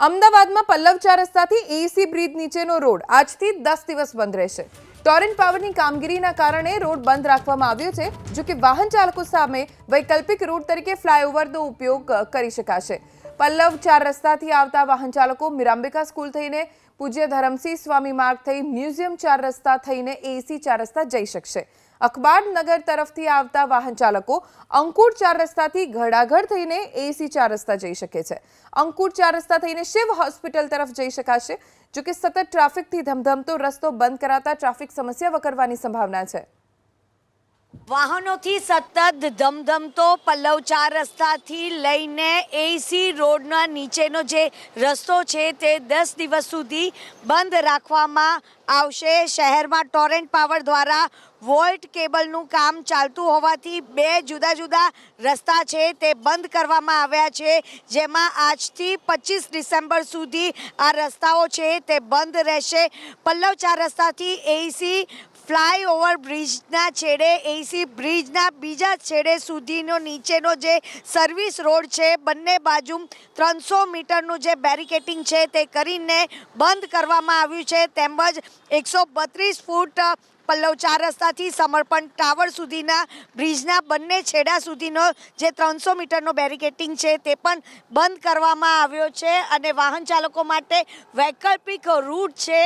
અમદાવાદમાં પલ્લવ ચાર રસ્તાથી A C bridge નીચેનો રોડ આજથી દસ દિવસ બંધ રહેશે. ટોરેન્ટ પાવરની કામગીરીના કારણે રોડ બંધ રાખવામાં આવ્યો છે, જો કે વાહન ચાલકો સામે વૈકલ્પિક રોડ તરીકે ફ્લાયઓવરનો ઉપયોગ કરી શકાશે. પલ્લવ ચાર રસ્તાથી આવતા વાહન ચાલકો મીરાંબિકા સ્કૂલ થઈને પૂજ્ય ધરમસિંહ સ્વામી માર્ગ થઈ મ્યુઝિયમ ચાર રસ્તા થઈને એસી ચાર રસ્તા જઈ શકશે. અખબાર નગર તરફથી આવતા વાહન ચાલકો અંકુર ચાર રસ્તાથી ઘડાઘડ થઈને એસી ચાર રસ્તા જઈ શકે છે. અંકુર ચાર રસ્તા થઈને શિવ હોસ્પિટલ તરફ જઈ શકાશે. જો કે સતત ટ્રાફિકથી ધમધમતો રસ્તો બંધ કરાતા ટ્રાફિક સમસ્યા વકરવાની સંભાવના છે. વાહનોથી સતત ધમધમતો, પલ્લવ ચાર રસ્તાથી લઈને એસી રોડના નીચેનો જે રસ્તો છે તે દસ દિવસ સુધી બંધ રાખવામાં આવશે. શહેરમાં ટોરેન્ટ પાવર દ્વારા વોલ્ટ કેબલનું કામ ચાલતું હોવાથી બે જુદા જુદા રસ્તા છે તે બંધ કરવામાં આવ્યા છે. જેમાં આજથી પચીસ ડિસેમ્બર સુધી આ રસ્તાઓ છે તે બંધ રહેશે. પલ્લવ ચાર રસ્તાથી એસી ફ્લાયઓવર બ્રિજના છેડે એસી બ્રિજના બીજા છેડે સુધીનો નીચેનો જે સર્વિસ રોડ છે, બંને બાજુ ત્રણસો મીટરનું જે બેરિકેટિંગ છે તે કરીને બંધ કરવામાં આવ્યું છે. તેમજ એકસો બત્રીસ ફૂટ પલ્લવ ચાર રસ્તાથી સમર્પણ ટાવર સુધીના બ્રિજના બંને છેડા સુધીનો જે ત્રણસો મીટરનો બેરિકેટિંગ છે તે પણ બંધ કરવામાં આવ્યો છે અને વાહન ચાલકો માટે વૈકલ્પિક રૂટ છે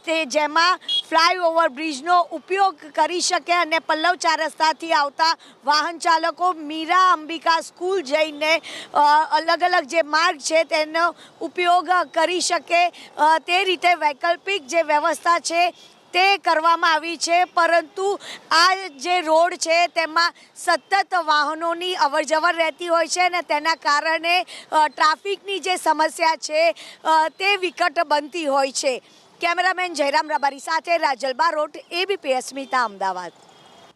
તે જેમાં ફ્લાયઓવર બ્રિજનો ઉપયોગ કરી શકે અને પલ્લવ ચાર રસ્તાથી આવતા વાહન ચાલકો મીરા અંબિકા સ્કૂલ જઈને અલગ અલગ જે માર્ગ છે તેનો ઉપયોગ કરી શકે. તે રીતે વૈકલ્પિક જે વ્યવસ્થા છે તે કરવામાં આવી છે, પરંતુ આ જે રોડ છે તેમાં સતત વાહનોની અવરજવર રહેતી હોય છે અને તેના કારણે ટ્રાફિકની જે સમસ્યા છે તે વિકટ બનતી હોય છે. કેમેરામેન જયરામ રબારી સાથે રાજલ બારોટ એબીપી અસ્મિતા, અમદાવાદ.